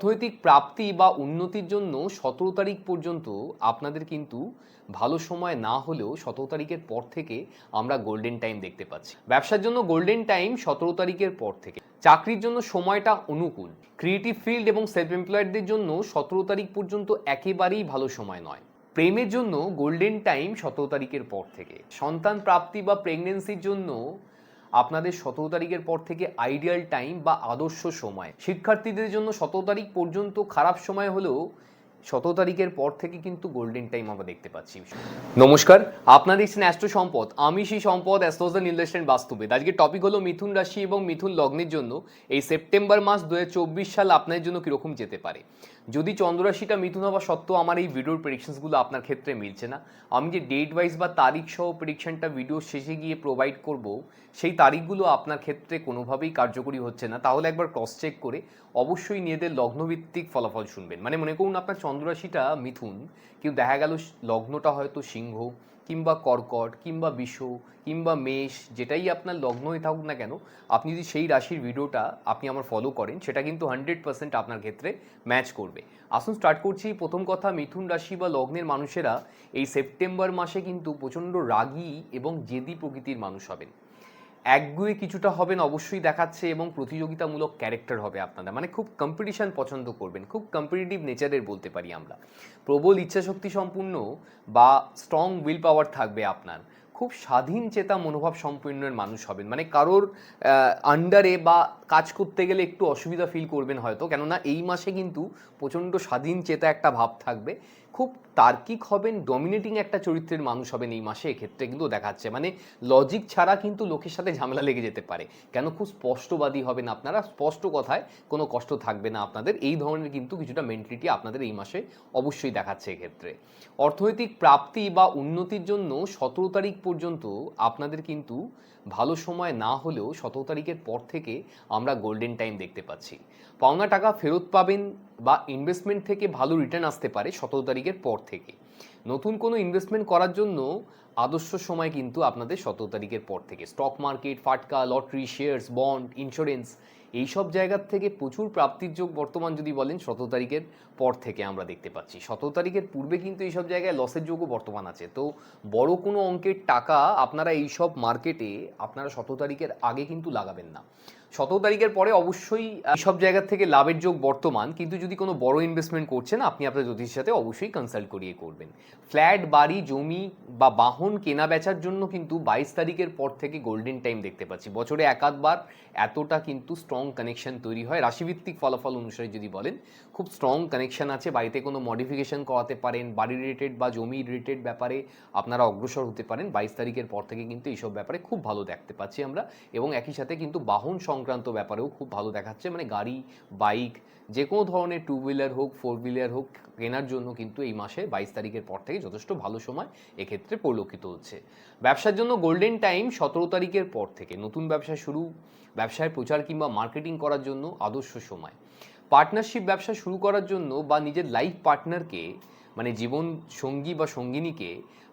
অর্থনৈতিক প্রাপ্তি বা উন্নতির জন্য সতেরো তারিখ পর্যন্ত আপনাদের কিন্তু ভালো সময় না হলেও সতেরো তারিখের পর থেকে আমরা গোল্ডেন টাইম দেখতে পাচ্ছি। ব্যবসার জন্য গোল্ডেন টাইম সতেরো তারিখের পর থেকে। চাকরির জন্য সময়টা অনুকূল। ক্রিয়েটিভ ফিল্ড এবং সেলফ এমপ্লয়েডদের জন্য সতেরো তারিখ পর্যন্ত একেবারেই ভালো সময় নয়। প্রেমের জন্য গোল্ডেন টাইম সতেরো তারিখের পর থেকে। সন্তান প্রাপ্তি বা প্রেগনেন্সির জন্য আপনাদের সতেরো তারিখের পর থেকে আইডিয়াল টাইম বা আদর্শ সময়। শিক্ষার্থীদের জন্য সতেরো তারিখ পর্যন্ত খারাপ সময় হলেও সতেরো তারিখের পর থেকে কিন্তু গোল্ডেন টাইম আমরা দেখতে পাচ্ছি। নমস্কার, আপনারা দেখছেন অ্যাস্ট্রো সম্পদ। আমি সেই সম্পদ অ্যাস্ট্রোজা নির্দেশন বাস্তবিক আজকে টপিক হলো মিথুন রাশি এবং মিথুন লগ্নের জন্য এই সেপ্টেম্বর মাস দু সাল আপনাদের জন্য কীরকম যেতে পারে। যদি চন্দ্ররাশিটা মিথুন হওয়া সত্ত্বেও আমার এই ভিডিওর প্রেডিকশনসগুলো আপনার ক্ষেত্রে মিলছে না, আমি যে ডেট ওয়াইজ বা তারিখ সহ প্রেডিকশনটা ভিডিও শেষে গিয়ে প্রোভাইড করব, সেই তারিখগুলো আপনার ক্ষেত্রে কোনোভাবেই কার্যকরী হচ্ছে না। তাহলে একবার ক্রস চেক করে অবশ্যই নিজেদের লগ্নভিত্তিক ফলাফল শুনবেন। মানে মনে করুন আপনার চন্দ্ররাশিটা মিথুন, কিন্তু দেখা গেল লগ্নটা হয়তো সিংহ, কিংবা কর্কট, কিংবা বিষ, কিংবা মেষ, যেটাই আপনার লগ্ন হয়ে থাকুক না কেন, আপনি যদি সেই রাশির ভিডিওটা আপনি আমার ফলো করেন, সেটা কিন্তু হান্ড্রেড পার্সেন্ট আপনার ক্ষেত্রে ম্যাচ করবে। আসুন স্টার্ট করছি প্রথম কথা, মিথুন রাশি বা লগ্নের মানুষেরা এই সেপ্টেম্বর মাসে কিন্তু প্রচণ্ড রাগী এবং জেদি প্রকৃতির মানুষ হবেন। একগুয়ে কিছুটা হবেন অবশ্যই দেখাচ্ছে এবং প্রতিযোগিতামূলক ক্যারেক্টার হবে আপনাদের। মানে খুব কম্পিটিশন পছন্দ করবেন, খুব কম্পিটিটিভ নেচারের বলতে পারি আমরা। প্রবল ইচ্ছাশক্তি সম্পূর্ণ বা স্ট্রং উইল পাওয়ার থাকবে আপনার। খুব স্বাধীন চেতা মনোভাব সম্পন্নের মানুষ হবেন। মানে কারোর আন্ডারে বা কাজ করতে গেলে একটু অসুবিধা ফিল করবেন হয়তো। কেননা এই মাসে কিন্তু প্রচণ্ড স্বাধীন চেতা একটা ভাব থাকবে। খুব তার্কিক হবেন ডমিনেটিং একটা চরিত্রের মানুষ হবেন এই মাসে, এক্ষেত্রে কিন্তু দেখাচ্ছে। মানে লজিক ছাড়া কিন্তু লোকের সাথে ঝামেলা লেগে যেতে পারে। কেন? খুব স্পষ্টবাদী হবেন আপনারা। স্পষ্ট কথায় কোনো কষ্ট থাকবে না আপনাদের। এই ধরনের কিন্তু কিছুটা মেন্টালিটি আপনাদের এই মাসে অবশ্যই দেখাচ্ছে এক্ষেত্রে। অর্থনৈতিক প্রাপ্তি বা উন্নতির জন্য সতেরো তারিখ পর্যন্ত আপনাদের কিন্তু ভালো সময় না হলেও সতেরো তারিখের পর থেকে আমরা গোল্ডেন টাইম দেখতে পাচ্ছি। পাওনা টাকা ফেরত পাবেন বা ইনভেস্টমেন্ট থেকে ভালো রিটার্ন আসতে পারে সতেরো তারিখের পর থেকে। নতুন কোনো ইনভেস্টমেন্ট করার জন্য আদর্শ সময় কিন্তু আপনাদের সতেরো তারিখের পর থেকে। স্টক মার্কেট ফাটকা লটারি শেয়ার্স বন্ড ইন্স্যুরেন্স এইসব জায়গার থেকে প্রচুর প্রাপ্তির যোগ বর্তমান যদি বলেন, সতেরো তারিখের পর থেকে আমরা দেখতে পাচ্ছি। সতেরো তারিখের পূর্বে কিন্তু এইসব জায়গায় লসের যোগও বর্তমান আছে। তো বড় কোনো অঙ্কের টাকা আপনারা এইসব মার্কেটে আপনারা সতেরো তারিখের আগে কিন্তু লাগাবেন না। সতেরো তারিখের পরে অবশ্যই সব জায়গা থেকে লাভের যোগ বর্তমান, কিন্তু যদি কোনো বড় ইনভেস্টমেন্ট করছেন, আপনি আপনার জ্যোতিষের সাথে অবশ্যই কনসাল্ট করিয়ে করবেন। ফ্ল্যাট, বাড়ি, জমি বা বাহন কেনা বেচার জন্য কিন্তু বাইশ তারিখের পর থেকে গোল্ডেন টাইম দেখতে পাচ্ছি। বছরে একাধবার এতটা কিন্তু স্ট্রং কানেকশন তৈরি হয়। রাশিভিত্তিক ফলাফল অনুসারে যদি বলেন, খুব স্ট্রং কানেকশন আছে। বাড়িতে কোনো মডিফিকেশন করাতে পারেন, বাড়ি রিলেটেড বা জমি রিলেটেড ব্যাপারে আপনারা অগ্রসর হতে পারেন। বাইশ তারিখের পর থেকে কিন্তু এইসব ব্যাপারে খুব ভালো দেখতে পাচ্ছি আমরা। এবং একই সাথে কিন্তু বাহন সংক্রান্ত ব্যাপারেও খুব ভালো দেখাচ্ছে। মানে গাড়ি, বাইক, যে কোনো ধরনের টু হুইলার হোক ফোর হুইলার হোক, কেনার জন্য কিন্তু এই মাসে বাইশ তারিখের পর থেকে যথেষ্ট ভালো সময় এক্ষেত্রে পরিলক্ষিত হচ্ছে। ব্যবসার জন্য গোল্ডেন টাইম সতেরো তারিখের পর থেকে নতুন ব্যবসা শুরু। ব্যবসায় প্রচার কিংবা মার্কেটিং করার জন্য আদর্শ সময়। পার্টনারশিপ ব্যবসা শুরু করার জন্য বা নিজের লাইফ পার্টনারকে মানে জীবন সঙ্গী বা সঙ্গিনীকে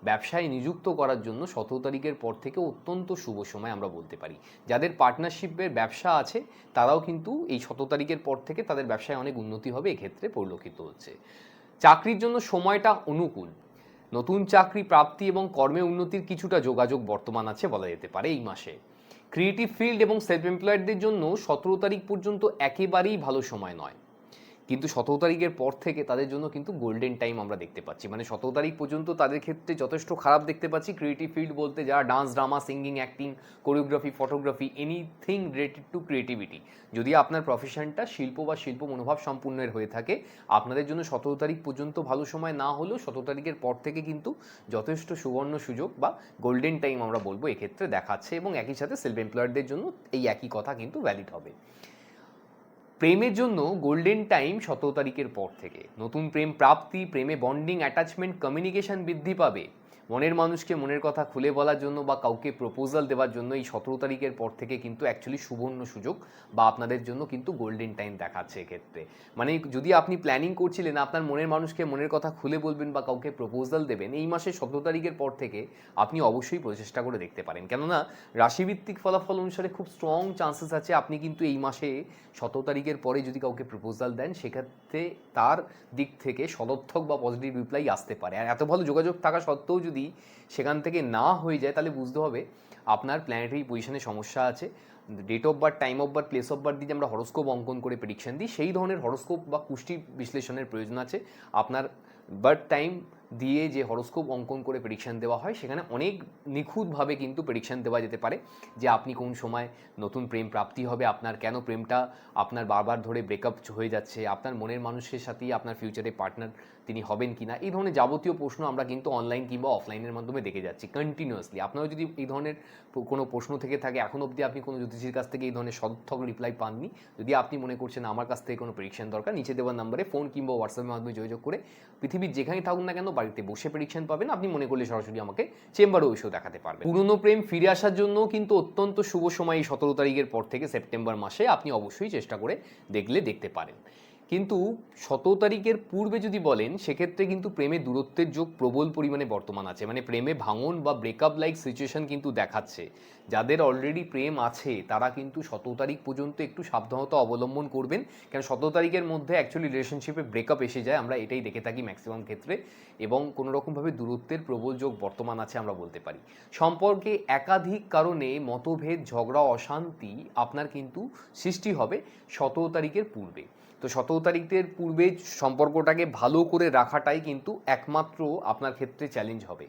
ব্যবসায় নিযুক্ত করার জন্য সতেরো তারিখের পর থেকে অত্যন্ত শুভ সময় আমরা বলতে পারি। যাদের পার্টনারশিপের ব্যবসা আছে, তারাও কিন্তু এই সতেরো তারিখের পর থেকে তাদের ব্যবসায় অনেক উন্নতি হবে, এক্ষেত্রে পরিলক্ষিত হচ্ছে। চাকরির জন্য সময়টা অনুকূল। নতুন চাকরি প্রাপ্তি এবং কর্মে উন্নতির কিছুটা যোগাযোগ বর্তমান আছে বলা যেতে পারে এই মাসে। ক্রিয়েটিভ ফিল্ড এবং সেলফ এমপ্লয়েডদের জন্য সতেরো তারিখ পর্যন্ত একেবারেই ভালো সময় নয়। কিন্তু সতেরো তারিখের পর থেকে তাদের জন্য কিন্তু গোল্ডেন টাইম আমরা দেখতে পাচ্ছি। মানে সতেরো তারিখ পর্যন্ত তাদের ক্ষেত্রে যথেষ্ট খারাপ দেখতে পাচ্ছি। ক্রিয়েটিভ ফিল্ড বলতে যারা dance drama singing acting choreography photography anything related to creativity যদি আপনার প্রফেশনটা শিল্প বা শিল্প মনোভাব সম্পূর্ণের হয়ে থাকে, আপনাদের জন্য সতেরো তারিখ পর্যন্ত ভালো সময় না হলেও সতেরো তারিখের পর থেকে কিন্তু যথেষ্ট সুবর্ণ সুযোগ বা গোল্ডেন টাইম আমরা বলব এক্ষেত্রে দেখাচ্ছে এবং একই সাথে সেলফ এমপ্লয়ারদের জন্য এই একই কথা কিন্তু ভ্যালিড হবে। প্রেমের জন্য গোল্ডেন টাইম সতেরো তারিখের পর থেকে। নতুন প্রেম প্রাপ্তি, প্রেমে বন্ডিং অ্যাটাচমেন্ট কমিউনিকেশন বৃদ্ধি পাবে। মনের মানুষকে মনের কথা খুলে বলার জন্য বা কাউকে প্রপোজাল দেওয়ার জন্য এই সতেরো তারিখের পর থেকে কিন্তু অ্যাকচুয়ালি সুবর্ণ সুযোগ বা আপনাদের জন্য কিন্তু গোল্ডেন টাইম দেখাচ্ছে এক্ষেত্রে। মানে যদি আপনি প্ল্যানিং করছিলেন, আপনার মনের মানুষকে মনের কথা খুলে বলবেন বা কাউকে প্রপোজাল দেবেন, এই মাসের সতেরো তারিখের পর থেকে আপনি অবশ্যই প্রচেষ্টা করে দেখতে পারেন। কেননা রাশিভিত্তিক ফলাফল অনুসারে খুব স্ট্রং চান্সেস আছে আপনি কিন্তু এই মাসে সতেরো তারিখের পরে যদি কাউকে প্রপোজাল দেন, সেক্ষেত্রে তার দিক থেকে সদর্থক বা পজিটিভ রিপ্লাই আসতে পারে। আর এত ভালো যোগাযোগ থাকা সত্ত্বেও যদি সেখান থেকে না হয়ে যায়, তাহলে বুঝতে হবে আপনার প্ল্যানেটারি পজিশনে সমস্যা আছে। Date of birth time of birth place of birth দিয়ে আমরা হরস্কোপ অঙ্কন করে প্রেডিকশন দিই, সেই ধরনের হরস্কোপ বা কুষ্টি বিশ্লেষণের প্রয়োজন আছে। আপনার বার্থ টাইম দিয়ে যে হরস্কোপ অঙ্কন করে প্রেডিকশন দেওয়া হয়, সেখানে অনেক নিখুঁতভাবে কিন্তু প্রেডিকশন দেওয়া যেতে পারে যে আপনি কোন সময় নতুন প্রেম প্রাপ্তি হবে, আপনার কেন প্রেমটা, আপনার বারবার ধরে ব্রেকআপ হয়ে যাচ্ছে, আপনার মনের মানুষের সাথেই আপনার ফিউচারে পার্টনার তিনি হবেন কি না এই ধরনের যাবতীয় প্রশ্ন আমরা কিন্তু অনলাইন কিংবা অফলাইনের মাধ্যমে দেখে যাচ্ছি কন্টিনিউয়াসলি আপনারা যদি এই ধরনের কোনো প্রশ্ন থেকে থাকে, এখন অবধি আপনি কোনো জ্যোতিষীর কাছ থেকে এই ধরনের সদর্থক রিপ্লাই পাননি। যদি আপনি মনে করছেন আমার কাছ থেকে কোনো প্রেডিকশন দরকার, নিচে দেওয়ার নাম্বারে ফোন কিংবা হোয়াটসঅ্যাপের মাধ্যমে যোগাযোগ করে পৃথিবীর যেখানেই থাকুন না কেন বাড়িতে বসে প্রেডিকশন পাবেন। আপনি মনে করলে সরাসরি আমাকে চেম্বারও এসেও দেখাতে পারবেন। পুরনো প্রেম ফিরে আসার জন্য কিন্তু অত্যন্ত শুভ সময় এই সতেরো তারিখের পর থেকে সেপ্টেম্বর মাসে আপনি অবশ্যই চেষ্টা করে দেখলে দেখতে পারেন। কিন্তু শত তারিখের পূর্বে যদি বলেন, সেক্ষেত্রে কিন্তু প্রেমে দূরত্বের যোগ প্রবল পরিমাণে বর্তমান আছে। মানে প্রেমে ভাঙন বা ব্রেকআপ লাইক সিচুয়েশন কিন্তু দেখাচ্ছে। যাদের অলরেডি প্রেম আছে, তারা কিন্তু সতেরো তারিখ পর্যন্ত একটু সাবধানতা অবলম্বন করবেন। কারণ সতেরো তারিখের মধ্যে অ্যাকচুয়ালি রিলেশনশিপে ব্রেকআপ এসে যায়, আমরা এটাই দেখে থাকি ম্যাক্সিমাম ক্ষেত্রে। এবং কোনো রকমভাবে দূরত্বের প্রবল যোগ বর্তমান আছে আমরা বলতে পারি। সম্পর্কে একাধিক কারণে মতভেদ, ঝগড়া, অশান্তি আপনার কিন্তু সৃষ্টি হবে সতেরো তারিখের পূর্বে। তো সতেরো তারিখের পূর্বে সম্পর্কটাকে ভালো করে রাখাটাই কিন্তু একমাত্র আপনার ক্ষেত্রে চ্যালেঞ্জ হবে।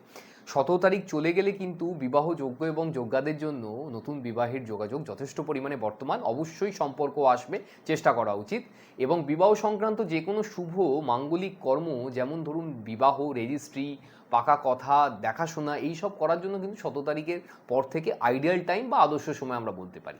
সতেরো তারিখ চলে গেলে কিন্তু বিবাহ বিবাহযোগ্য এবং যোগ্যাদের জন্য নতুন বিবাহের যোগাযোগ যথেষ্ট পরিমাণে বর্তমান। অবশ্যই সম্পর্ক আসবে, চেষ্টা করা উচিত। এবং বিবাহ সংক্রান্ত যে কোনো শুভ মাঙ্গলিক কর্ম, যেমন ধরুন বিবাহ রেজিস্ট্রি পাকা কথা, দেখাশোনা, এইসব করার জন্য কিন্তু শত তারিখের পর থেকে আইডিয়াল টাইম বা আদর্শ সময় আমরা বলতে পারি।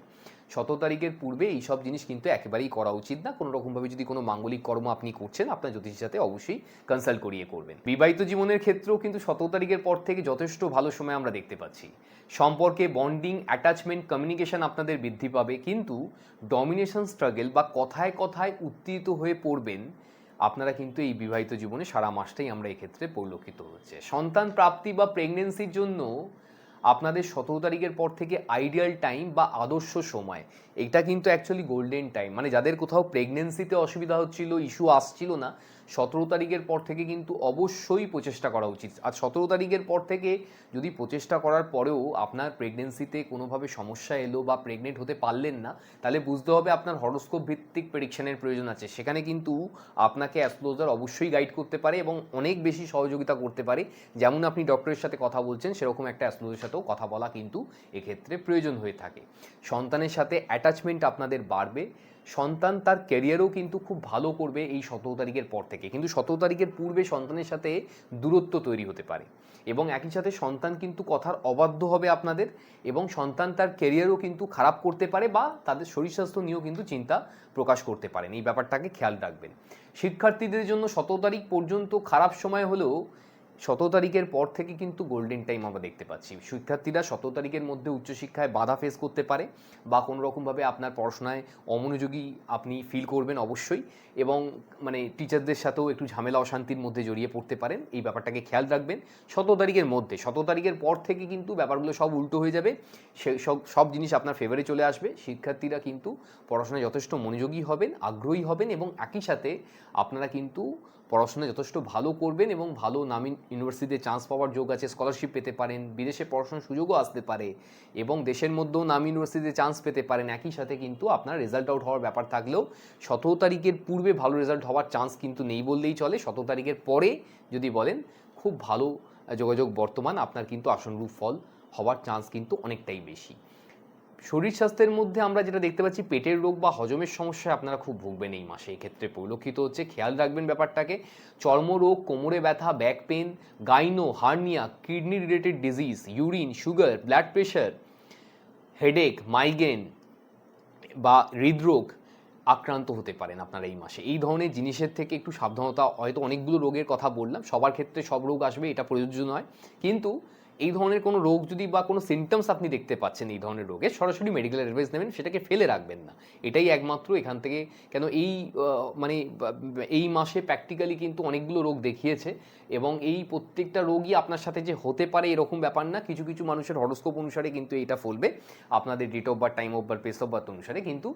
সতেরো তারিখের পূর্বে এইসব জিনিস কিন্তু একেবারেই করা উচিত না। কোনো রকমভাবে যদি কোনো মাঙ্গলিক কর্ম আপনি করছেন, আপনার জ্যোতিষের সাথে অবশ্যই কনসাল্ট করিয়ে করবেন। বিবাহিত জীবনের ক্ষেত্রেও কিন্তু সতেরো তারিখের পর থেকে যথেষ্ট ভালো সময় আমরা দেখতে পাচ্ছি। সম্পর্কে বন্ডিং অ্যাটাচমেন্ট কমিউনিকেশন আপনাদের বৃদ্ধি পাবে। কিন্তু ডমিনেশন স্ট্রাগল বা কথায় কথায় উত্তীত হয়ে পড়বেন, আপনারা কিন্তু এই বিবাহিত জীবনে সারা মাসটাই আমরা এক্ষেত্রে পরিলক্ষিত হচ্ছে। সন্তান প্রাপ্তি বা প্রেগনেন্সির জন্য আপনাদের সতেরো তারিখের পর থেকে আইডিয়াল টাইম বা আদর্শ সময়। এটা কিন্তু অ্যাকচুয়ালি গোল্ডেন টাইম মানে যাদের কোথাও প্রেগনেন্সিতে অসুবিধা হচ্ছিল ইস্যু আসছিল না সতেরো তারিখের পর থেকে কিন্তু অবশ্যই প্রচেষ্টা করা উচিত। আর সতেরো তারিখের পর থেকে যদি প্রচেষ্টা করার পরেও আপনার প্রেগনেন্সিতে কোনোভাবে সমস্যা এলো বা প্রেগনেন্ট হতে পারলেন না, তাহলে বুঝতে হবে আপনার হরস্কোপ ভিত্তিক প্রেডিকশনের প্রয়োজন আছে। সেখানে কিন্তু আপনাকে অ্যাস্ট্রোলজার অবশ্যই গাইড করতে পারে এবং অনেক বেশি সহযোগিতা করতে পারে। যেমন আপনি ডক্টরের সাথে কথা বলছেন, সেরকম একটা অ্যাস্ট্রোলজার সাথেও কথা বলা কিন্তু এক্ষেত্রে প্রয়োজন হয়ে থাকে। সন্তানের সাথে অ্যাটাচমেন্ট আপনাদের বাড়বে। সন্তান তার ক্যারিয়ারও কিন্তু খুব ভালো করবে এই সতেরো তারিখের পর থেকে। কিন্তু সতেরো তারিখের পূর্বে সন্তানের সাথে দূরত্ব তৈরি হতে পারে এবং একই সাথে সন্তান কিন্তু কথার অবাধ্য হবে আপনাদের এবং সন্তান তার ক্যারিয়ারও কিন্তু খারাপ করতে পারে বা তাদের শরীর স্বাস্থ্য নিয়েও কিন্তু চিন্তা প্রকাশ করতে পারেন। এই ব্যাপারটাকে খেয়াল রাখবেন। শিক্ষার্থীদের জন্য সতেরো তারিখ পর্যন্ত খারাপ সময় হলেও সতেরো তারিখের পর থেকে কিন্তু গোল্ডেন টাইম আমরা দেখতে পাচ্ছি। শিক্ষার্থীরা সতেরো তারিখের মধ্যে উচ্চশিক্ষায় বাধা ফেস করতে পারে বা কোনো রকমভাবে আপনার পড়াশোনায় অমনোযোগী আপনি ফিল করবেন অবশ্যই এবং মানে টিচারদের সাথেও একটু ঝামেলা অশান্তির মধ্যে জড়িয়ে পড়তে পারেন। এই ব্যাপারটাকে খেয়াল রাখবেন। সতেরো তারিখের মধ্যে সতেরো তারিখের পর থেকে কিন্তু ব্যাপারগুলো সব উল্টো হয়ে যাবে। সে সব সব জিনিস আপনার ফেভারে চলে আসবে। শিক্ষার্থীরা কিন্তু পড়াশোনায় যথেষ্ট মনোযোগী হবেন, আগ্রহী হবেন এবং একই সাথে আপনারা কিন্তু পড়াশোনা যথেষ্ট ভালো করবেন এবং ভালো নামি ইউনিভার্সিটিতে চান্স পাওয়ার যোগ আছে স্কলারশিপ পেতে পারেন, বিদেশে পড়াশোনার সুযোগও আসতে পারে এবং দেশের মধ্যেও নামি ইউনিভার্সিটিতে চান্স পেতে পারেন। একই সাথে কিন্তু আপনার রেজাল্ট আউট হওয়ার ব্যাপার থাকলেও সতেরো তারিখের পূর্বে ভালো রেজাল্ট হওয়ার চান্স কিন্তু নেই বললেই চলে। সতেরো তারিখের পরে যদি বলেন, খুব ভালো যোগাযোগ বর্তমান, আপনার কিন্তু আসনরূপ ফল হওয়ার চান্স কিন্তু অনেকটাই বেশি। শরীর স্বাস্থ্যের মধ্যে আমরা যেটা দেখতে পাচ্ছি, পেটের রোগ বা হজমের সমস্যায় আপনারা খুব ভুগবেন এই মাসে। এই ক্ষেত্রে পরিলক্ষিত হচ্ছে। খেয়াল রাখবেন ব্যাপারটাকে। চর্মরোগ, কোমরে ব্যথা back pain gyno hernia kidney related disease urine sugar blood pressure headache migraine বা হৃদরোগ আক্রান্ত হতে পারেন আপনারা এই মাসে। এই ধরনের জিনিসের থেকে একটু সাবধানতা, হয়তো অনেকগুলো রোগের কথা বললাম। সবার ক্ষেত্রে সব রোগ আসবে, এটা প্রযোজ্য নয়। কিন্তু এই ধরনের কোনো রোগ যদি বা কোনো সিমটমস আপনি দেখতে পাচ্ছেন এই ধরনের রোগের সরাসরি মেডিকেল অ্যাডভাইস নেবেন, সেটাকে ফেলে রাখবেন না। এটাই একমাত্র এখান থেকে কেন এই মানে এই মাসে প্র্যাকটিক্যালি কিন্তু অনেকগুলো রোগ দেখিয়েছে এবং এই প্রত্যেকটা রোগই আপনার সাথে যে হতে পারে এরকম ব্যাপার না, কিছু কিছু মানুষের হরস্কোপ অনুসারে কিন্তু এটা ফলবে। আপনাদের date of birth time of birth place of birth অনুসারে কিন্তু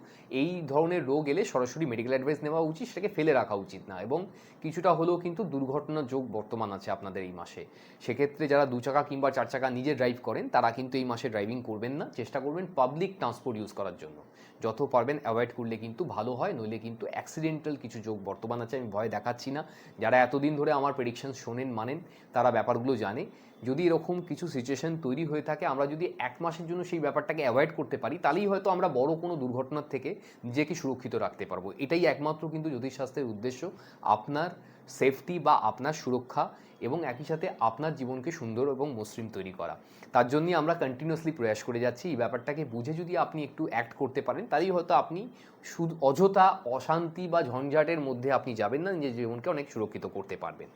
এই ধরনের রোগ এলে সরাসরি মেডিকেল অ্যাডভাইস নেওয়া উচিত, সেটাকে ফেলে রাখা উচিত না এবং কিছুটা হলেও কিন্তু দুর্ঘটনার যোগ বর্তমান আছে আপনাদের এই মাসে। সেক্ষেত্রে যারা দু চাকা কিংবা চার চাকা নিজে ড্রাইভ করেন, তারা কিন্তু এই মাসে ড্রাইভিং করবেন না। চেষ্টা করবেন পাবলিক ট্রান্সপোর্ট ইউজ করার জন্য। যত পারবেন অ্যাভয়েড করলে কিন্তু ভালো হয়, নইলে কিন্তু অ্যাক্সিডেন্টাল কিছু যোগ। বর্তমান আছে, আমি ভয় দেখাচ্ছি না। যারা এতদিন ধরে আমার প্রেডিকশন শোনেন, মানেন, তারা ব্যাপারগুলো জানে। যদি এরকম কিছু সিচুয়েশন তৈরি হয়ে থাকে, আমরা যদি এক মাসের জন্য সেই ব্যাপারটাকে অ্যাভয়েড করতে পারি, তাহলেই হয়তো আমরা বড় কোনো দুর্ঘটনার থেকে নিজেকে সুরক্ষিত রাখতে পারব। এটাই একমাত্র কিন্তু জ্যোতিষশাস্ত্রের উদ্দেশ্য। আপনার সেফটি বা আপনার সুরক্ষা এবং একই সাথে আপনার জীবনকে সুন্দর এবং মসৃণ তৈরি করা। তার জন্যই আমরা কন্টিনিউসলি প্রয়াস করে যাচ্ছি। এই ব্যাপারটাকে বুঝে যদি আপনি একটু অ্যাক্ট করতে পারেন তাহলেই হয়তো আপনি শুধু অযথা অশান্তি বা ঝঞ্ঝাটের মধ্যে আপনি যাবেন না, নিজের জীবনকে অনেক সুরক্ষিত করতে পারবেন।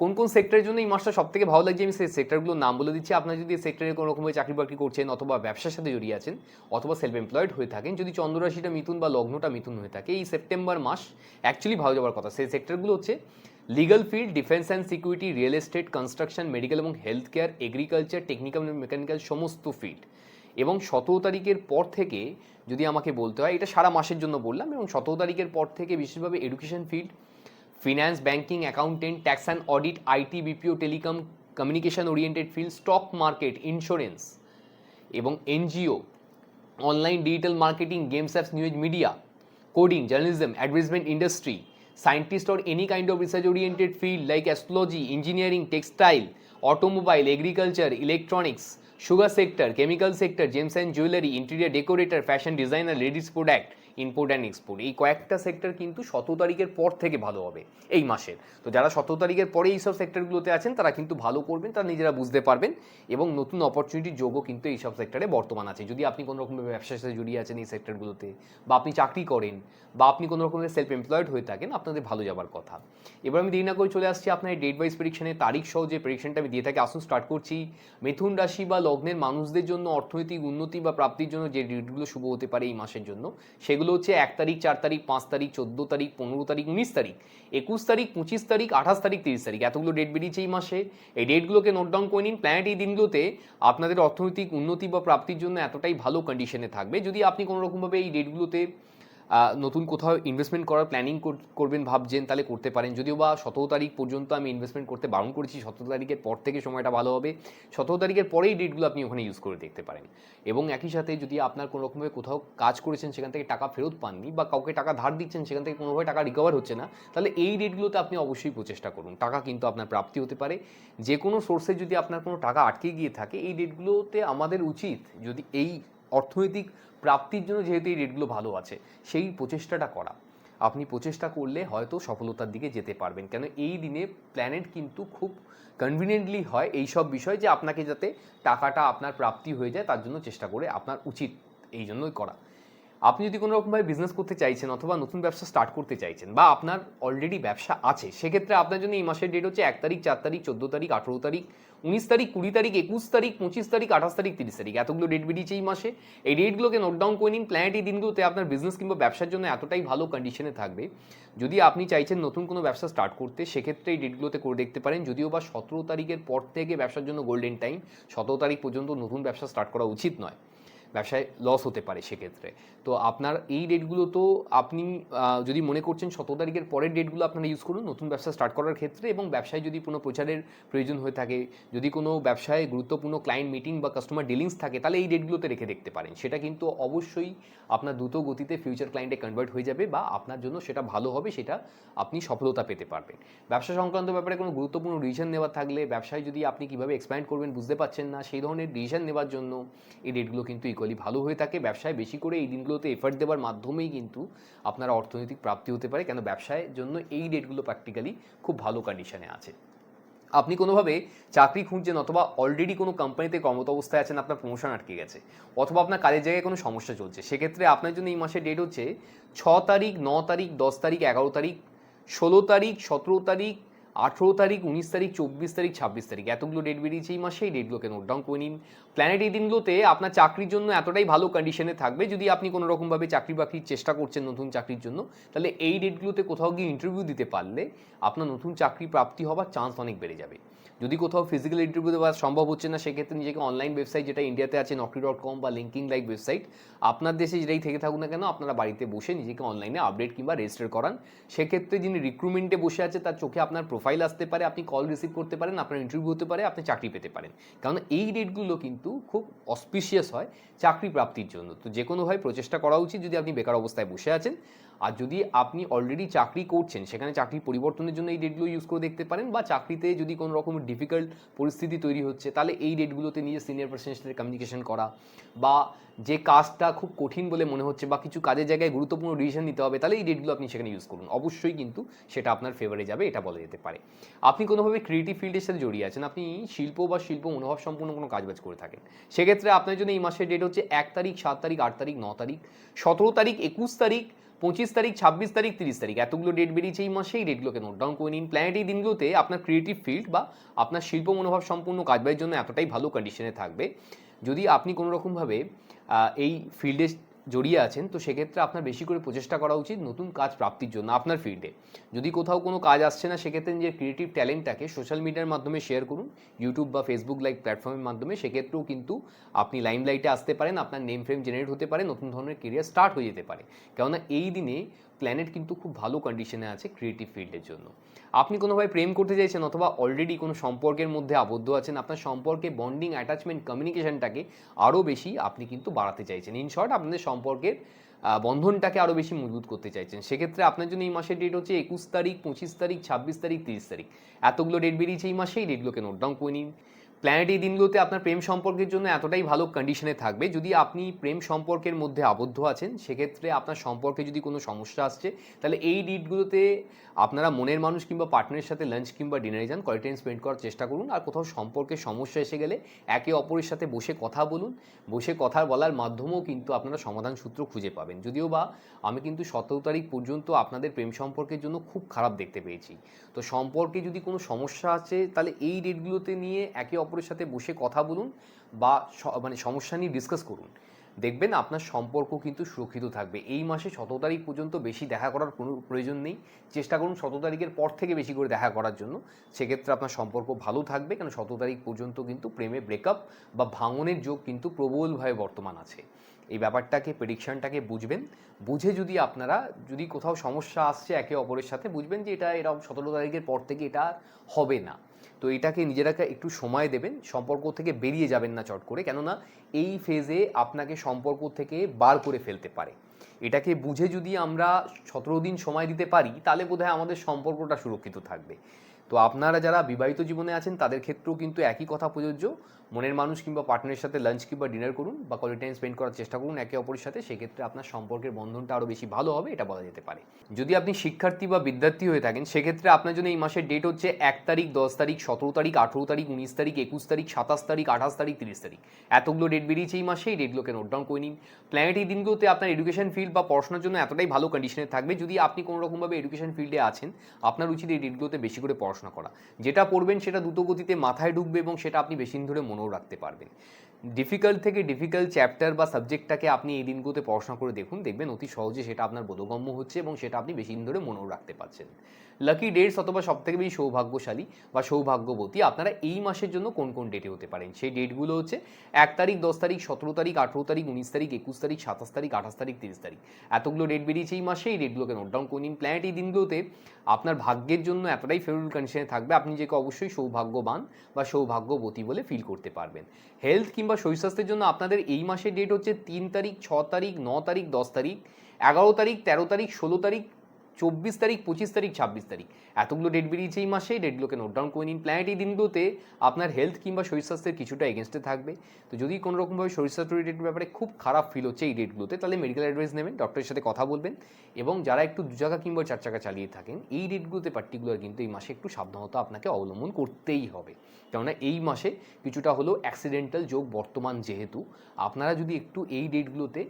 কোন কোন সেক্টরের জন্য এই মাসটা সব থেকে ভালো লাগছে, আমি সেই সেক্টরগুলোর নাম বলে দিচ্ছি। আপনার যদি সেক্টরে কোনো রকমের চাকরি বাকরি করছেন অথবা ব্যবসার সাথে জড়িয়ে আছেন অথবা সেলফ এমপ্লয়েড হয়ে থাকেন, যদি চন্দ্ররাশিটা মিথুন বা লগ্নটা মিথুন হয়ে থাকে, এই সেপ্টেম্বর মাস অ্যাকচুয়ালি ভালো যাওয়ার কথা। সেই সেক্টরগুলো হচ্ছে legal field defence and security real estate construction medical এবং health care agriculture technical mechanical সমস্ত ফিল্ড এবং সতেরো তারিখের পর থেকে যদি আমাকে বলতে হয় এটা সারা মাসের জন্য বললাম এবং সতেরো তারিখের পর থেকে বিশেষভাবে education field finance banking accountant tax and audit IT BPO telecom communication oriented field stock market insurance এবং NGO online digital marketing games apps news media coding journalism advertisement industry scientist or any kind of research oriented field like astrology, engineering, textile, automobile, agriculture, electronics, sugar sector, chemical sector, gems and jewelry, interior decorator, fashion designer, ladies product, import and export এই কয়েকটা sector কিন্তু সতেরো তারিখের পর থেকে ভালো হবে এই মাসের। তো যারা সতেরো তারিখের পরে এইসব সেক্টরগুলোতে আছেন, তারা কিন্তু ভালো করবেন, তারা নিজেরা বুঝতে পারবেন এবং নতুন অপরচুনিটির যোগও কিন্তু এইসব সেক্টরে বর্তমান আছে। যদি আপনি কোনো রকমের ব্যবসার সাথে জড়িয়ে আছেন এই সেক্টরগুলোতে বা আপনি চাকরি করেন বা আপনি কোনো রকমের সেলফ এমপ্লয়েড হয়ে থাকেন, আপনাদের ভালো যাবার কথা। এবার আমি দেরি না করে চলে আসছি আপনার ডেট ওয়াইজ প্রেডিকশনের তারিখ সহ যে প্রেডিকশনটা আমি দিয়ে থাকি, আসুন স্টার্ট করছি। মিথুন রাশি বা লগ্নের মানুষদের জন্য অর্থনৈতিক উন্নতি বা প্রাপ্তির জন্য যে ডেটগুলো শুভ হতে পারে এই মাসের জন্য, সেগুলো হচ্ছে এক তারিখ, চার তারিখ, পাঁচ তারিখ, চোদ্দ তারিখ, পনেরো তারিখ, উনিশ তারিখ, একুশ তারিখ, পঁচিশ তারিখ, আঠাশ তারিখ, তিরিশ তারিখ। এতগুলো ডেট বেরিয়েছে এই মাসে। এই ডেটগুলোকে নোট ডাউন করে নিন। প্ল্যানেট এই দিনগুলোতে আপনাদের অর্থনৈতিক উন্নতি বা প্রাপ্তির জন্য এতটাই ভালো কন্ডিশনে থাকবে। যদি আপনি কোনোরকমভাবে এই ডেটগুলোতে নতুন কোথাও ইনভেস্টমেন্ট করার প্ল্যানিং করবেন, ভাবছেন, তাহলে করতে পারেন। যদিও বা সতেরো তারিখ পর্যন্ত আমি ইনভেস্টমেন্ট করতে বারণ করেছি, সতেরো তারিখের পর থেকে সময়টা ভালো হবে। সতেরো তারিখের পরেই ডেটগুলো আপনি ওখানে ইউজ করে দেখতে পারেন। এবং একই সাথে যদি আপনার কোনো রকমভাবে কোথাও কাজ করেছেন, সেখান থেকে টাকা ফেরত পাননি বা কাউকে টাকা ধার দিচ্ছেন, সেখান থেকে কোনোভাবে টাকা রিকভার হচ্ছে না, তাহলে এই ডেটগুলোতে আপনি অবশ্যই প্রচেষ্টা করুন। টাকা কিন্তু আপনার প্রাপ্তি হতে পারে। যে কোনো সোর্সে যদি আপনার কোনো টাকা আটকে গিয়ে থাকে, এই ডেটগুলোতে আমাদের উচিত যদি এই অর্থনৈতিক প্রাপ্তির জন্য যেহেতু এই রেটগুলো ভালো আছে, সেই প্রচেষ্টাটা করা। আপনি প্রচেষ্টা করলে হয়তো সফলতার দিকে যেতে পারবেন। কেন এই দিনে প্ল্যানেট কিন্তু খুব কনভিনিয়েন্টলি হয় এই সব বিষয় যে আপনাকে যাতে টাকাটা আপনার প্রাপ্তি হয়ে যায়, তার জন্য চেষ্টা করে আপনার উচিত এই জন্যই করা। আপনি যদি কোনো রকমভাবে বিজনেস করতে চাইছেন অথবা নতুন ব্যবসা স্টার্ট করতে চাইছেন বা আপনার অলরেডি ব্যবসা আছে, সেক্ষেত্রে আপনার জন্য এই মাসের ডেট হচ্ছে এক তারিখ, চার তারিখ, চোদ্দ তারিখ, আঠেরো তারিখ, উনিশ তারিখ, কুড়ি তারিখ, একুশ তারিখ, পঁচিশ তারিখ, আঠাশ তারিখ, তিরিশ তারিখ। এতগুলো ডেট বেরিয়েছে এই মাসে। এই ডেটগুলোকে নোট ডাউন করে নিন। প্ল্যানেট এই দিনগুলোতে আপনার বিজনেস কিংবা ব্যবসার জন্য এতটাই ভালো কন্ডিশনে থাকবে। যদি আপনি চাইছেন নতুন কোনো ব্যবসা স্টার্ট করতে, সেক্ষেত্রে এই ডেটগুলোতে করে দেখতে পারেন। যদিও বা সতেরো তারিখের পর থেকে ব্যবসার জন্য গোল্ডেন টাইম সতেরো তারিখ পর্যন্ত নতুন ব্যবসা স্টার্ট করা উচিত নয়। ব্যবসায় লস হতে পারে সেক্ষেত্রে। তো আপনার এই ডেটগুলো তো আপনি যদি মনে করছেন সতেরো তারিখের পরের ডেটগুলো আপনারা ইউজ করুন, নতুন ব্যবসা স্টার্ট করার ক্ষেত্রে এবং ব্যবসায় যদি কোনো প্রচারের প্রয়োজন হয়ে থাকে, যদি কোনো ব্যবসায় গুরুত্বপূর্ণ ক্লায়েন্ট মিটিং বা কাস্টমার ডিলিংস থাকে, তাহলে এই ডেটগুলোতে রেখে দেখতে পারেন। সেটা কিন্তু অবশ্যই আপনার দ্রুত গতিতে ফিউচার ক্লায়েন্টে কনভার্ট হয়ে যাবে বা আপনার জন্য সেটা ভালো হবে, সেটা আপনি সফলতা পেতে পারবেন। ব্যবসা সংক্রান্ত ব্যাপারে কোনো গুরুত্বপূর্ণ ডিসিশন নেওয়ার থাকলে, ব্যবসায় যদি আপনি কীভাবে এক্সপ্যান্ড করবেন বুঝতে পারছেন না, সেই ধরনের ডিসিশন নেওয়ার জন্য এই ডেটগুলো কিন্তু ইকুয়ালি ভালো হয়ে থাকে, ব্যবসায় বেশি করে এই দিনগুলোতে এফার্ট দেওয়ার মাধ্যমেই কিন্তু আপনার অর্থনৈতিক প্রাপ্তি হতে পারে। কেন? ব্যবসায়ের জন্য এই ডেটগুলো প্র্যাকটিক্যালি খুব ভালো কন্ডিশনে আছে। আপনি কোনোভাবে চাকরি খুঁজছেন অথবা অলরেডি কোনো কোম্পানিতে কর্মরত অবস্থায় আছেন, আপনার প্রমোশন আটকে গেছে অথবা আপনার কাজের জায়গায় কোনো সমস্যা চলছে, সেক্ষেত্রে আপনার জন্য এই মাসের ডেট হচ্ছে ছ তারিখ, ন তারিখ, দশ তারিখ, এগারো তারিখ, ষোলো তারিখ, সতেরো তারিখ আঠেরো তারিখ, উনিশ তারিখ, চব্বিশ তারিখ, ছাব্বিশ তারিখ। এতগুলো ডেট বেরিয়েছে এই মাসে এই ডেটগুলোকে নোট ডাউন করে নিন। প্ল্যানেট এই দিনগুলোতে আপনার চাকরির জন্য এতটাই ভালো কন্ডিশনে থাকবে, যদি আপনি কোনো রকমভাবে চাকরি বাকরির চেষ্টা করছেন নতুন চাকরির জন্য, তাহলে এই ডেটগুলোতে কোথাও গিয়ে ইন্টারভিউ দিতে পারলে আপনার নতুন চাকরি প্রাপ্তি হওয়ার চান্স অনেক বেড়ে যাবে। যদি কোথাও ফিজিক্যাল ইন্টারভিউ দেওয়া সম্ভব হচ্ছে না, সেক্ষেত্রে নিজেকে অনলাইন ওয়েবসাইট যেটা ইন্ডিয়াতে আছে, নকরি ডট কম বা লিঙ্কিং লাইক ওয়েবসাইট আপনার দেশে যেটাই থেকে থাকুক না কেন, আপনারা বাড়িতে বসে নিজেকে অনলাইনে আপডেট কিংবা রেজিস্টার করান। সেক্ষেত্রে যিনি রিক্রুটমেন্টে বসে আছে, তার চোখে আপনার প্রোফাইল আসতে পারে, আপনি কল রিসিভ করতে পারেন, আপনার ইন্টারভিউ হতে পারে, আপনি চাকরি পেতে পারেন। কারণ এই ডেটগুলো কিন্তু খুব অসপিশিয়াস হয় চাকরি প্রাপ্তির জন্য। তো যে কোনোভাবে প্রচেষ্টা করা উচিত যদি আপনি বেকার অবস্থায় বসে আছেন। আর যদি আপনি অলরেডি চাকরি করছেন, সেখানে চাকরি পরিবর্তনের জন্য এই ডেটগুলো ইউজ করে দেখতে পারেন বা চাকরিতে যদি কোনো রকম ডিফিকাল্ট পরিস্থিতি তৈরি হচ্ছে, তাহলে এই ডেটগুলোতে নিজের সিনিয়র পার্সনের সাথে কমিউনিকেশন করা বা যে কাজটা খুব কঠিন বলে মনে হচ্ছে বা কিছু কাজের জায়গায় গুরুত্বপূর্ণ ডিসিশন নিতে হবে, তাহলে এই ডেটগুলো আপনি সেখানে ইউজ করুন। অবশ্যই কিন্তু সেটা আপনার ফেভারে যাবে, এটা বলা যেতে পারে। আপনি কোনোভাবে ক্রিয়েটিভ ফিল্ডের সাথে জড়িয়ে আছেন, আপনি শিল্প বা শিল্প মনোভাব সম্পূর্ণ কোনো কাজবাজ করে থাকেন, সেক্ষেত্রে আপনার জন্য এই মাসের ডেট হচ্ছে এক তারিখ, সাত তারিখ, আট তারিখ, ন তারিখ, সতেরো তারিখ, একুশ তারিখ পঁচিশ তারিখ, ছাব্বিশ তারিখ, তিরিশ তারিখ। এতগুলো ডেট বেরিয়েছে এই মাসেই ডেটগুলোকে নোট ডাউন করে নিন। প্ল্যানেট এই দিনগুলোতে আপনার ক্রিয়েটিভ ফিল্ড বা আপনার শিল্প মনোভাব সম্পূর্ণ কাজবাজের জন্য এতটাই ভালো কন্ডিশনে থাকবে। যদি আপনি কোনোরকমভাবে এই ফিল্ডে জড়িয়ে আছেন, তো সেক্ষেত্রে আপনার বেশি করে প্রচেষ্টা করা উচিত নতুন কাজ প্রাপ্তির জন্য আপনার ফিল্ডে যদি কোথাও কোনো কাজ আসছে না, সেক্ষেত্রে নিজের ক্রিয়েটিভ ট্যালেন্টটাকে সোশ্যাল মিডিয়ার মাধ্যমে শেয়ার করুন ইউটিউব বা ফেসবুক লাইক প্ল্যাটফর্মের মাধ্যমে। সেক্ষেত্রেও কিন্তু আপনি লাইমলাইটে আসতে পারেন, আপনার নেম ফ্রেম জেনারেট হতে পারে, নতুন ধরনের কেরিয়ার স্টার্ট হয়ে যেতে পারে। কেননা এই দিনে প্ল্যানেট কিন্তু খুব ভালো কন্ডিশনে আছে ক্রিয়েটিভ ফিল্ডের জন্য। আপনি কোনোভাবে প্রেম করতে চাইছেন অথবা অলরেডি কোনো সম্পর্কের মধ্যে আবদ্ধ আছেন, আপনার সম্পর্কে বন্ডিং অ্যাটাচমেন্ট কমিউনিকেশনটাকে আরও বেশি আপনি কিন্তু বাড়াতে চাইছেন। ইন শর্ট আপনাদের সম্পর্কের বন্ধনটাকে আরও বেশি মজবুত করতে চাইছেন। সেক্ষেত্রে আপনার জন্য এই মাসের ডেট হচ্ছে একুশ তারিখ, পঁচিশ তারিখ, ছাব্বিশ তারিখ, তিরিশ তারিখ। এতগুলো ডেট বেরিয়েছে এই মাসে এই ডেটগুলোকে নোট ডাউন করে নিন। প্ল্যানেট এই দিনগুলোতে আপনার প্রেম সম্পর্কের জন্য এতটাই ভালো কন্ডিশনে থাকবে। যদি আপনি প্রেম সম্পর্কের মধ্যে আবদ্ধ আছেন, সেক্ষেত্রে আপনার সম্পর্কে যদি কোনো সমস্যা আসছে, তাহলে এই ডেটগুলোতে আপনারা মনের মানুষ কিংবা পার্টনারের সাথে লাঞ্চ কিংবা ডিনারে যান কোয়ালিটি টাইম স্পেন্ড করার চেষ্টা করুন। আর কোথাও সম্পর্কে সমস্যা এসে গেলে একে অপরের সাথে বসে কথা বলুন। বসে কথা বলার মাধ্যমেও কিন্তু আপনারা সমাধান সূত্র খুঁজে পাবেন। যদিও বা আমি কিন্তু সতেরো তারিখ পর্যন্ত আপনাদের প্রেম সম্পর্কের জন্য খুব খারাপ দেখতে পেয়েছি। তো সম্পর্কে যদি কোনো সমস্যা আছে তাহলে এই ডেটগুলোতে নিয়ে একে অপরের সাথে বসে কথা বলুন বা মানে সমস্যা নিয়ে ডিসকাস করুন। দেখবেন আপনার সম্পর্ক কিন্তু সুরক্ষিত থাকবে। এই মাসে সতেরো তারিখ পর্যন্ত বেশি দেখা করার কোনো প্রয়োজন নেই। চেষ্টা করুন সতেরো তারিখের পর থেকে বেশি করে দেখা করার জন্য। সেক্ষেত্রে আপনার সম্পর্ক ভালো থাকবে কেন সতেরো তারিখ পর্যন্ত কিন্তু প্রেমে ব্রেকআপ বা ভাঙনের যোগ কিন্তু প্রবলভাবে বর্তমান আছে। এই ব্যাপারটাকে প্রেডিকশনটাকে বুঝবেন। বুঝে যদি আপনারা, যদি কোথাও সমস্যা আসছে একে অপরের সাথে, বুঝবেন যে এটা এরকম সতেরো তারিখের পর থেকে এটা হবে না। তো এটাকে নিজেরাকে একটু সময় দেবেন, সম্পর্ক থেকে বেরিয়ে যাবেন না চট করে। কেননা এই ফেজে আপনাকে সম্পর্ক থেকে বার করে ফেলতে পারে। এটাকে বুঝে যদি আমরা সতেরো দিন সময় দিতে পারি, তাহলে বোধহয় আমাদের সম্পর্কটা সুরক্ষিত থাকবে। তো আপনারা যারা বিবাহিত জীবনে আছেন, তাদের ক্ষেত্রেও কিন্তু একই কথা প্রযোজ্য। মনের মানুষ কিংবা পার্টনারের সাথে লাঞ্চ কিংবা ডিনার করুন বা কোয়ালিটি টাইম স্পেন্ড করার চেষ্টা করুন একে অপরের সাথে, সেক্ষেত্রে আপনার সম্পর্কের বন্ধনটা আরও বেশি ভালো হবে, এটা বলা যেতে পারে। যদি আপনি শিক্ষার্থী বা বিদ্যার্থী হয়ে থাকেন, সেক্ষেত্রে আপনার জন্য এই মাসের ডেট হচ্ছে এক তারিখ, দশ তারিখ, সতেরো তারিখ, আঠেরো তারিখ, উনিশ তারিখ, একুশ তারিখ, সাতাশ তারিখ, আঠাশ তারিখ, তিরিশ তারিখ। এতগুলো ডেট বেরিয়েছে এই মাসে, এই ডেটগুলোকে নোট ডাউন করে নিন। প্ল্যানেট এই দিনগুলোতে আপনার এডুকেশন ফিল্ড বা পড়াশোনার জন্য এতটাই ভালো কন্ডিশনে থাকবে, যদি আপনি কোনো রকমভাবে এডুকেশন ফিল্ডে আছেন, আপনার উচিত এই ডেটগুলোতে বেশি করে পড়াশোনা করা। যেটা পড়বেন সেটা দ্রুতগতিতে মাথায় ঢুকবে এবং সেটা আপনি বেশি দিন ধরে মনেও রাখতে পারবেন। ডিফিকাল্ট থেকে ডিফিকাল্ট চ্যাপ্টার বা সাবজেক্টটাকে আপনি এই দিনগুলোতে পড়াশোনা করে দেখুন, দেখবেন অতি সহজে সেটা আপনার বোধগম্য হচ্ছে এবং সেটা আপনি বেশি দিন ধরে মনেও রাখতে পারছেন। লাকি ডেটস অথবা সব থেকে বেশি সৌভাগ্যশালী বা সৌভাগ্যবতী আপনারা এই মাসের জন্য কোন কোন ডেটে হতে পারেন? সেই ডেটগুলো হচ্ছে এক তারিখ, দশ তারিখ, সতেরো তারিখ, আঠেরো তারিখ, উনিশ তারিখ, একুশ তারিখ, সাতাশ তারিখ, আঠাশ তারিখ, তিরিশ তারিখ। এতগুলো ডেট বেরিয়েছে এই মাসে, এই ডেটগুলোকে নোট ডাউন করে নিন। প্ল্যানেট এই দিনগুলোতে আপনার ভাগ্যের জন্য এতটাই ফেভারেবল কন্ডিশনে থাকবে, আপনি নিজেকে অবশ্যই সৌভাগ্যবান বা সৌভাগ্যবতী বলে ফিল করতে পারবেন। হেলথ কিংবা শরীর স্বাস্থ্যের জন্য আপনাদের এই মাসের ডেট হচ্ছে তিন তারিখ, ছ তারিখ, ন তারিখ, দশ তারিখ, এগারো তারিখ, তেরো তারিখ, ষোলো তারিখ চব্বিশ তারিখ, পঁচিশ তারিখ, ছাব্বিশ তারিখ। এতগুলো ডেট বেরিয়েছে এই মাসে ডেটগুলোকে নোট ডাউন করে নিন। প্ল্যানেট এই দিনগুলোতে আপনার হেলথ কিংবা শরীর স্বাস্থ্যের কিছুটা এগেনস্টে থাকবে। তো যদি কোনো রকমভাবে শরীর স্বাস্থ্য রিলেটেড ব্যাপারে খুব খারাপ ফিল হচ্ছে এই ডেটগুলোতে তাহলে মেডিকেল অ্যাডভাইস নেবেন ডক্টরের সাথে কথা বলবেন। এবং যারা একটু দু চাকা কিংবা চার চাকা চালিয়ে থাকেন, এই ডেটগুলোতে পার্টিকুলার কিন্তু এই মাসে একটু সাবধানতা আপনাকে অবলম্বন করতেই হবে। কেননা এই মাসে কিছুটা হলেও অ্যাক্সিডেন্টাল যোগ বর্তমান যেহেতু। আপনারা যদি একটু এই ডেটগুলোতে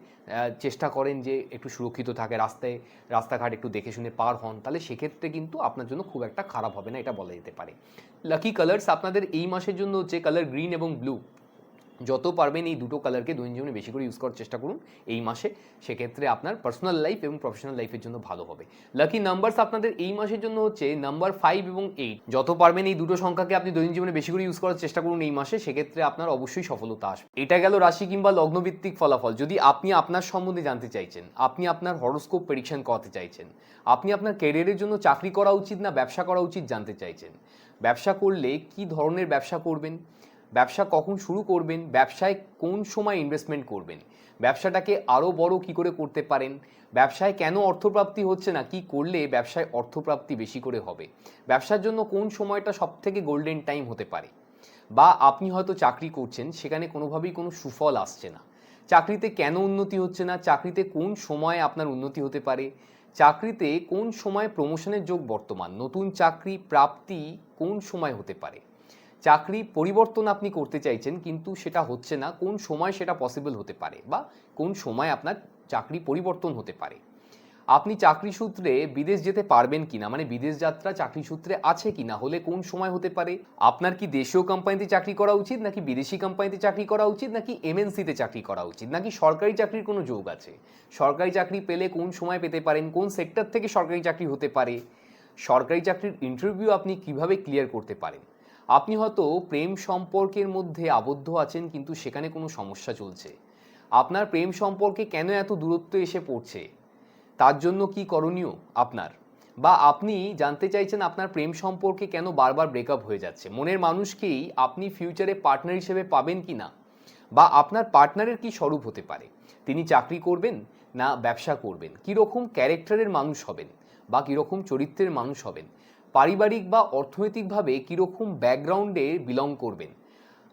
চেষ্টা করেন যে একটু সুরক্ষিত থাকে, রাস্তায়, রাস্তাঘাট একটু দেখে শুনে পার হন, তাহলে সেক্ষেত্রে কিন্তু আপনার জন্য খুব একটা খারাপ হবে না, এটা বলা যেতে পারে। লাকি কালার্স আপনাদের এই মাসের জন্য হচ্ছে কালার গ্রিন এবং ব্লু যত পারবেন এই দুটো কালারকে দৈনন্দিন জীবনে বেশি করে ইউজ করার চেষ্টা করুন এই মাসে। সেক্ষেত্রে আপনার পার্সোনাল লাইফ এবং প্রফেশনাল লাইফের জন্য ভালো হবে। লাকি নাম্বারস আপনাদের এই মাসের জন্য হচ্ছে নাম্বার ফাইভ এবং এইট যত পারবেন এই দুটো সংখ্যাকে আপনি দৈনন্দিন জীবনে বেশি করে ইউজ করার চেষ্টা করুন এই মাসে, সেক্ষেত্রে আপনার অবশ্যই সফলতা আসবে। এটা গেল রাশি কিংবা লগ্নভিত্তিক ফলাফল। যদি আপনি আপনার সম্বন্ধে জানতে চাইছেন, আপনি আপনার হরোস্কোপ প্রেডিকশন করাতে চাইছেন, আপনি আপনার ক্যারিয়ারের জন্য চাকরি করা উচিত না, ব্যবসা করা উচিত জানতে চাইছেন, ব্যবসা করলে কি ধরনের ব্যবসা করবেন? ব্যবসা কখন শুরু করবেন? ব্যবসায় কোন সময় ইনভেস্টমেন্ট করবেন? ব্যবসাটাকে আরও বড় কি করে করতে পারেন? ব্যবসায় কেন অর্থপ্রাপ্তি হচ্ছে না? কি করলে ব্যবসায় অর্থপ্রাপ্তি বেশি করে হবে? ব্যবসার জন্য কোন সময়টা সব থেকে গোল্ডেন টাইম হতে পারে? বা আপনি হয়তো চাকরি করছেন, সেখানে কোনোভাবেই কোনো সুফল আসছে না। চাকরিতে কেন উন্নতি হচ্ছে না? চাকরিতে কোন সময়ে আপনার উন্নতি হতে পারে? চাকরিতে কোন সময় প্রমোশনের যোগ বর্তমান? নতুন চাকরি প্রাপ্তি কোন সময় হতে পারে? চাকরি পরিবর্তন আপনি করতে চাইছেন, কিন্তু সেটা হচ্ছে না, কোন সময় সেটা পসিবল হতে পারে বা কোন সময় আপনার চাকরি পরিবর্তন হতে পারে। আপনি চাকরি সূত্রে বিদেশ যেতে পারবেন কিনা মানে বিদেশ যাত্রা চাকরি সূত্রে আছে কিনা, হলে কোন সময় হতে পারে? আপনার কি দেশীয় কোম্পানিতে চাকরি করা উচিত, নাকি বিদেশি কোম্পানিতে চাকরি করা উচিত, নাকি এমএনসিতে চাকরি করা উচিত, নাকি সরকারি চাকরির কোনো যোগ আছে? সরকারি চাকরি পেলে কোন সময় পেতে পারেন, কোন সেক্টর থেকে সরকারি চাকরি হতে পারে? সরকারি চাকরির ইন্টারভিউ আপনি কীভাবে ক্লিয়ার করতে পারেন? আপনি হয়তো প্রেম সম্পর্কের মধ্যে আবদ্ধ আছেন, কিন্তু সেখানে কোনো সমস্যা চলছে। আপনার প্রেম সম্পর্কে কেন এত দূরত্ব এসে পড়ছে? তার জন্য কি করণীয় আপনার? বা আপনি জানতে চাইছেন আপনার প্রেম সম্পর্কে কেন বারবার ব্রেকআপ হয়ে যাচ্ছে? মনের মানুষকেই আপনি ফিউচারে পার্টনার হিসেবে পাবেন কি না বা আপনার পার্টনারের কি স্বরূপ হতে পারে? তিনি চাকরি করবেন না ব্যবসা করবেন? কীরকম ক্যারেক্টারের মানুষ হবেন? বা কীরকম চরিত্রের মানুষ হবেন? পারিবারিক বা অর্থনৈতিকভাবে কীরকম ব্যাকগ্রাউন্ডে বিলং করবেন?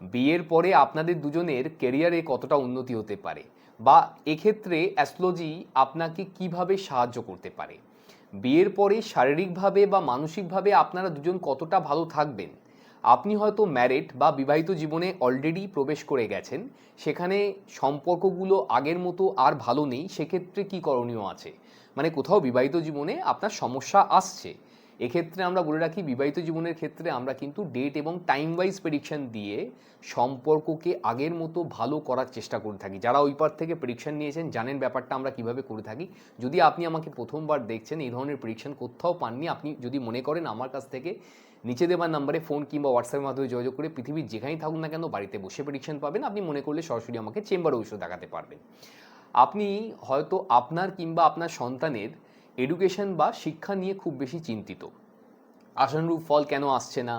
বিয়ের পরে আপনাদের দুজনের কেরিয়ারে কতটা উন্নতি হতে পারে? বা এক্ষেত্রে অ্যাস্ট্রোলজি আপনাকে কীভাবে সাহায্য করতে পারে? বিয়ের পরে শারীরিকভাবে বা মানসিকভাবে আপনারা দুজন কতটা ভালো থাকবেন? আপনি হয়তো ম্যারেড বা বিবাহিত জীবনে অলরেডি প্রবেশ করে গেছেন। সেখানে সম্পর্কগুলো আগের মতো আর ভালো নেই। সেক্ষেত্রে কী করণীয় আছে? মানে কোথাও বিবাহিত জীবনে আপনার সমস্যা আসছে। এক্ষেত্রে আমরা বলে রাখি, বিবাহিত জীবনের ক্ষেত্রে আমরা কিন্তু ডেট এবং টাইম ওয়াইজ প্রেডিকশন দিয়ে সম্পর্ককে আগের মতো ভালো করার চেষ্টা করে থাকি। যারা ওই পার থেকে প্রেডিকশন নিয়েছেন, জানেন ব্যাপারটা আমরা কীভাবে করে থাকি। যদি আপনি আমাকে প্রথমবার দেখছেন, এই ধরনের প্রেডিকশন কোথাও পাননি, আপনি যদি মনে করেন আমার কাছ থেকে নিচে দেওয়ার নাম্বারে ফোন কিংবা হোয়াটসঅ্যাপের মাধ্যমে যোগাযোগ করে পৃথিবীর যেখানেই থাকুন না কেন, বাড়িতে বসে প্রেডিকশন পাবেন। আপনি মনে করলে সরাসরি আমাকে চেম্বারে বসে দেখাতে পারবেন। আপনি হয়তো আপনার কিংবা আপনার সন্তানের এডুকেশন বা শিক্ষা নিয়ে খুব বেশি চিন্তিত। আশানুরূপ ফল কেন আসছে না?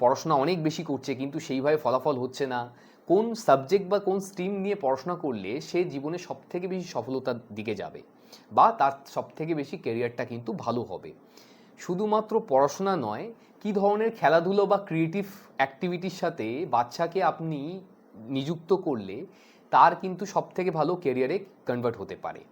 পড়াশোনা অনেক বেশি করছে, কিন্তু সেইভাবে ফলাফল হচ্ছে না। কোন সাবজেক্ট বা কোন স্ট্রিম নিয়ে পড়াশোনা করলে সে জীবনে সব থেকে বেশি সফলতার দিকে যাবে? বা তার সব থেকে বেশি কেরিয়ারটা কিন্তু ভালো হবে। শুধুমাত্র পড়াশোনা নয়, কি ধরনের খেলাধুলো বা ক্রিয়েটিভ অ্যাক্টিভিটির সাথে বাচ্চাকে আপনি নিযুক্ত করলে তার কিন্তু সব থেকে ভালো কেরিয়ারে কনভার্ট হতে পারে।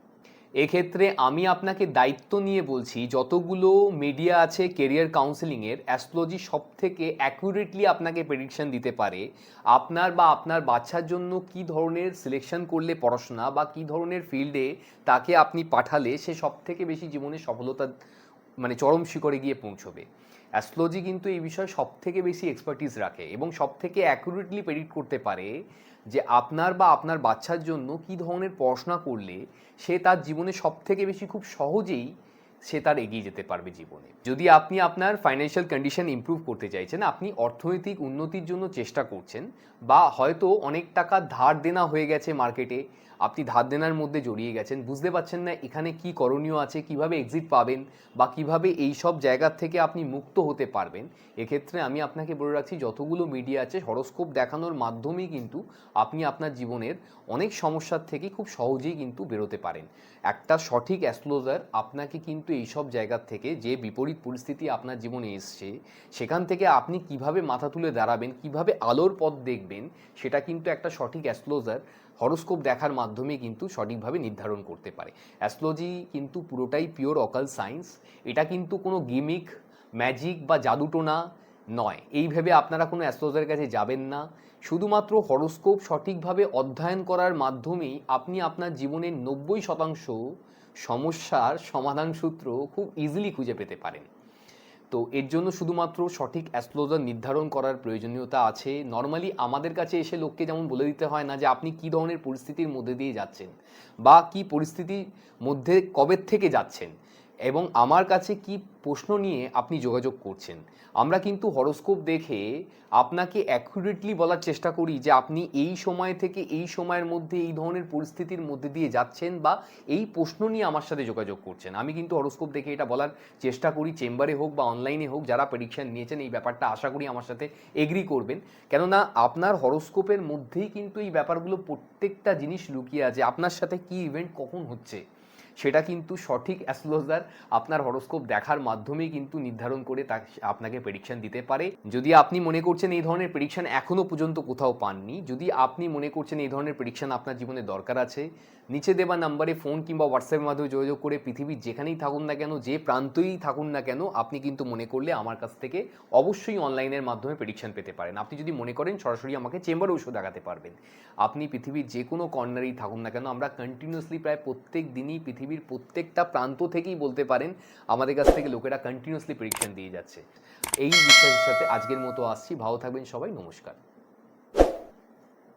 এক্ষেত্রে আমি আপনাকে দায়িত্ব নিয়ে বলছি, যতগুলো মিডিয়া আছে কেরিয়ার কাউন্সেলিংয়ের অ্যাস্ট্রোলজি সব থেকে অ্যাকুরেটলি আপনাকে প্রেডিকশন দিতে পারে, আপনার বা আপনার বাচ্চার জন্য কি ধরনের সিলেকশন করলে পড়াশোনা বা কি ধরনের ফিল্ডে তাকে আপনি পাঠালে সে সব থেকে বেশি জীবনে সফলতা মানে চরম শিখরে গিয়ে পৌঁছবে। অ্যাস্ট্রোলজি কিন্তু এই বিষয়ে সব থেকে বেশি এক্সপার্টিস রাখে এবং সব থেকে অ্যাকুরেটলি প্রেডিক্ট করতে পারে যে আপনার বা আপনার বাচ্চার জন্য কি ধরনের পড়াশোনা করলে সে তার জীবনে সব থেকে বেশি খুব সহজেই সে তার এগিয়ে যেতে পারবে জীবনে? যদি আপনি আপনার ফাইন্যান্সিয়াল কন্ডিশন ইম্প্রুভ করতে চাইছেন, আপনি অর্থনৈতিক উন্নতির জন্য চেষ্টা করছেন বা হয়তো অনেক টাকা ধার দেনা হয়ে গেছে মার্কেটে আপনি ধার দেনার মধ্যে জড়িয়ে গেছেন, বুঝতে পারছেন না এখানে কি করণীয় আছে, কীভাবে এক্সিট পাবেন বা কীভাবে এই সব জায়গার থেকে আপনি মুক্ত হতে পারবেন, এক্ষেত্রে আমি আপনাকে বলে রাখছি যতগুলো মিডিয়া আছে হরস্কোপ দেখানোর মাধ্যমেই কিন্তু আপনি আপনার জীবনের অনেক সমস্যার থেকে খুব সহজেই কিন্তু বেরোতে পারেন। একটা সঠিক অ্যাস্ট্রোলজার আপনাকে কিন্তু এই সব জায়গার থেকে যে বিপরীত পরিস্থিতি আপনার জীবনে এসছে, সেখান থেকে আপনি কীভাবে মাথা তুলে দাঁড়াবেন, কীভাবে আলোর পথ দেখবেন, সেটা কিন্তু একটা সঠিক অ্যাস্ট্রোলজার হরোস্কোপ দেখার মাধ্যমে কিন্তু সঠিকভাবে নির্ধারণ করতে পারে। অ্যাস্ট্রোলজি কিন্তু পুরোটাই পিওর অকাল সায়েন্স। এটা কিন্তু কোনো গিমিক, ম্যাজিক বা জাদুটোনা নয়। এই ভেবে আপনারা কোনো অ্যাস্ট্রোলজারের কাছে যাবেন না। শুধুমাত্র হরোস্কোপ সঠিকভাবে অধ্যয়ন করার মাধ্যমেই আপনি আপনার জীবনের নব্বই শতাংশ সমস্যার সমাধান সূত্র খুব ইজিলি খুঁজে পেতে পারেন। তো এর জন্য শুধুমাত্র সঠিক অ্যাস্ট্রোলজার নির্ধারণ করার প্রয়োজনীয়তা আছে। নর্মালি আমাদের কাছে এসে লোককে যেমন বলে দিতে হয় না যে, আপনি কী ধরনের পরিস্থিতির মধ্যে দিয়ে যাচ্ছেন? বা কি পরিস্থিতির মধ্যে কবে থেকে যাচ্ছেন? এবং আমার কাছে কি প্রশ্ন নিয়ে আপনি যোগাযোগ করছেন? আমরা কিন্তু হরোস্কোপ দেখে আপনাকে অ্যাকুরেটলি বলার চেষ্টা করি যে আপনি এই সময় থেকে এই সময়ের মধ্যে এই ধরনের পরিস্থিতির মধ্যে দিয়ে যাচ্ছেন বা এই প্রশ্ন নিয়ে আমার সাথে যোগাযোগ করছেন। আমি কিন্তু হরোস্কোপ দেখে এটা বলার চেষ্টা করি, চেম্বারে হোক বা অনলাইনে হোক, যারা প্রেডিকশন নিয়েছেন এই ব্যাপারটা আশা করি আমার সাথে এগ্রি করবেন। কেননা আপনার হরোস্কোপের মধ্যেই কিন্তু এই ব্যাপারগুলো প্রত্যেকটা জিনিস লুকিয়ে আছে। আপনার সাথে কি ইভেন্ট কখন হচ্ছে? সেটা কিন্তু সঠিক অ্যাস্ট্রোলজার আপনার হরোস্কোপ দেখার মাধ্যমেই কিন্তু নির্ধারণ করে তা আপনাকে প্রেডিকশন দিতে পারে। যদি আপনি মনে করছেন এই ধরনের প্রেডিকশন এখনও পর্যন্ত কোথাও পাননি, যদি আপনি মনে করছেন এই ধরনের প্রেডিকশন আপনার জীবনে দরকার আছে, নিচে দেওয়া নাম্বারে ফোন কিংবা হোয়াটসঅ্যাপের মাধ্যমে যোগাযোগ করে পৃথিবীর যেখানেই থাকুন না কেন, যে প্রান্তই থাকুন না কেন, আপনি কিন্তু মনে করলে আমার কাছ থেকে অবশ্যই অনলাইনের মাধ্যমে প্রেডিকশন পেতে পারেন। আপনি যদি মনে করেন সরাসরি আমাকে চেম্বারে ওষুধ দেখাতে পারবেন। আপনি পৃথিবীর যে কোনো কর্নারেই থাকুন না কেন, আমরা কন্টিনিউসলি প্রায় প্রত্যেক দিনই পৃথিবীর প্রত্যেকটা প্রান্ত থেকেই বলতে পারেন আমাদের কাছ থেকে লোকেরা কন্টিনিউসলি প্রেডিকশন দিয়ে যাচ্ছে। এই বিষয়ের সাথে আজকের মতো আসছি। ভালো থাকবেন সবাই। নমস্কার।